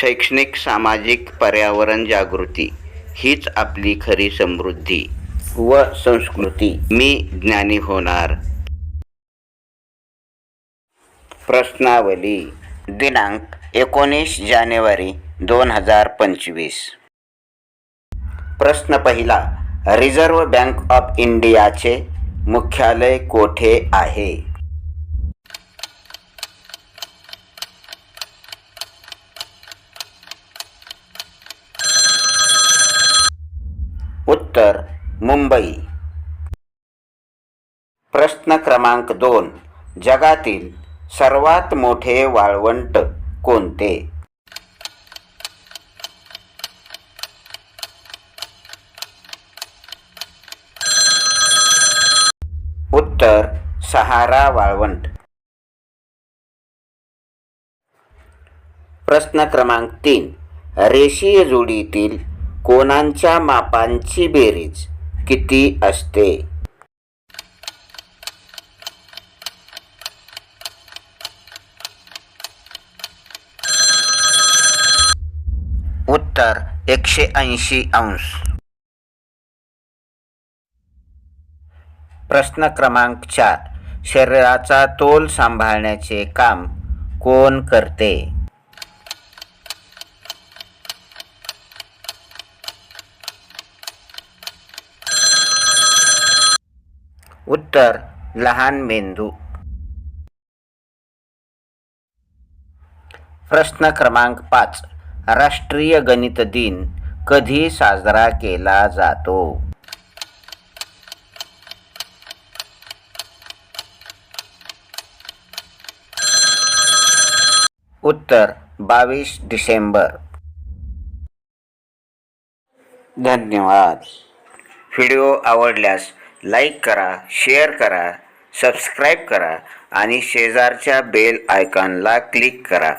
शैक्षणिक सामाजिक पर्यावरण जागृती हीच आपली खरी समृद्धी व संस्कृती. मी ज्ञानी होणार. प्रश्नावली दिनांक एकोणीस जानेवारी दोन हजार पंचवीस. प्रश्न पहिला रिझर्व्ह बँक ऑफ इंडियाचे मुख्यालय कोठे आहे? उत्तर मुंबई. प्रश्न क्रमांक दोन. जगातील सर्वात मोठे वाळवंट कोणते? उत्तर सहारा वाळवंट. प्रश्न क्रमांक तीन. रेषीय जोडीतील कोणांच्या मापांची बेरीज किती असते? उत्तर एकशे ऐंशी अंश. प्रश्न क्रमांक चार. शरीराचा तोल सांभाळण्याचे काम कोण करते? उत्तर लहान मेंदू. प्रश्न क्रमांक पाच. राष्ट्रीय गणित दिन कधी साजरा केला जातो? उत्तर बावीस डिसेंबर. धन्यवाद. व्हिडिओ आवडल्यास लाईक करा शेअर करा सबस्क्राईब करा आणि शेजारच्या बेल आयकॉनला क्लिक करा.